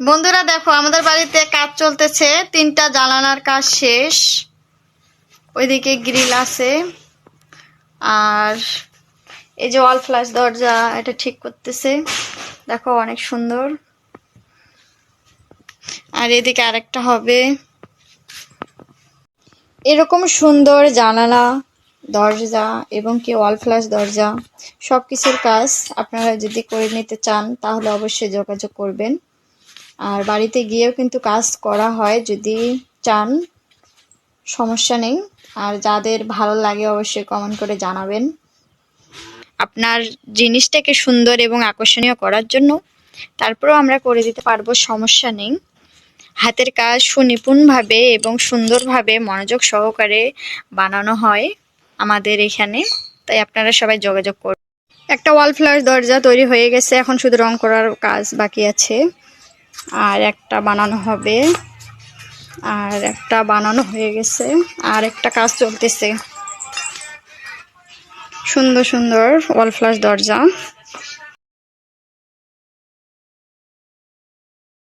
বন্ধুরা দেখো, আমাদের বাড়িতে কাজ চলতেছে। তিনটা জানালার কাজ শেষ। ওইদিকে গ্রিল আছে। আর এই যে ওয়াল ফ্লাশ দরজা, এটা ঠিক করতেছে। দেখো, অনেক সুন্দর। আর এদিকে আরেকটা হবে। এরকম সুন্দর জানালা দরজা এবং কি ওয়াল ফ্লাশ দরজা সব কিছুর কাজ আপনারা যদি করে নিতে চান, তাহলে অবশ্যই যোগাযোগ করবেন। আর বাড়িতে গিয়েও কিন্তু কাজ করা হয় যদি চান, সমস্যা নেই। আর যাদের ভালো লাগে অবশ্যই কমেন্ট করে জানাবেন। আপনার জিনিসটাকে সুন্দর এবং আকর্ষণীয় করার জন্য তারপরেও আমরা করে দিতে পারব, সমস্যা নেই। হাতের কাজ সুনিপুণভাবে এবং সুন্দরভাবে মনোযোগ সহকারে বানানো হয় আমাদের এখানে। তাই আপনারা সবাই যোগাযোগ করুন। একটা ওয়াল ফ্লাশ দরজা তৈরি হয়ে গেছে, এখন শুধু রং করার কাজ বাকি আছে। আর একটা বানানো হবে। আর একটা বানানো হয়ে গেছে। আর একটা কাজ চলতেছে। সুন্দর সুন্দর ওয়াল ফ্লাস দরজা।